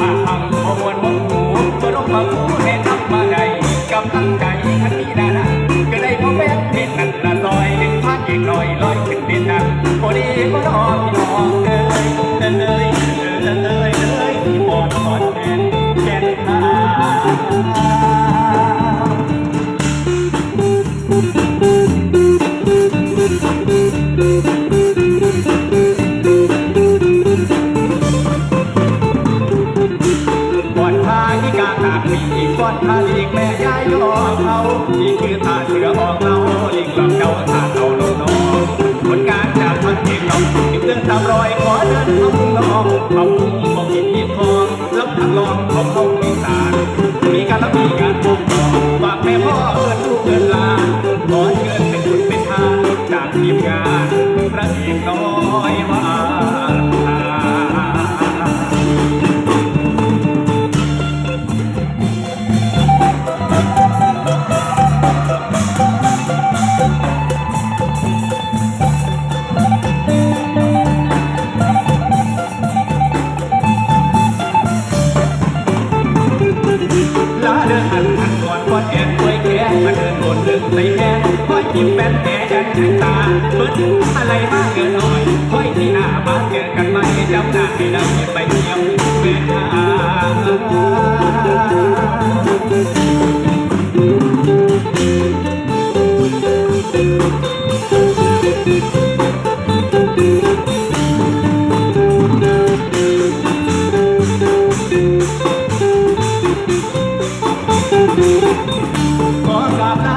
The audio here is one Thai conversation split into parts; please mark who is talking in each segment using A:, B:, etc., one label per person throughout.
A: มาอังมวลมุ่งหัวก็รู้มาผู้เห็นทำมาไดกำลังใจ ก่อนพาลีกแม่ยายยอเขานี่คือท่าเสือออกเราลิงลำเก่าท่าเขาลงน้องผลงานจากพันเอกน้องติดเรื่อนตามรอยขอเดินทำน้องเขาคุ้มมองกินมีทองรับทางลองของห้องมีสานมีการรับมีการปกครองฝากแม่พ่อเอินลูกเอินลาขอเชิญเป็นคุณเป็นทานจากทีมงานพระเอกน้อยว่า mây đen khói chim bén ta. Bớt ta lấy ba nghe nói khói thì à ba kẻ cần mây đóng nà hay đâu nhịp bánh nhau về Có gặp ta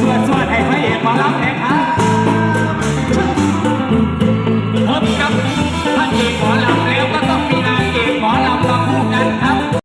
A: สวดสวดให้พระเอกมารั
B: บ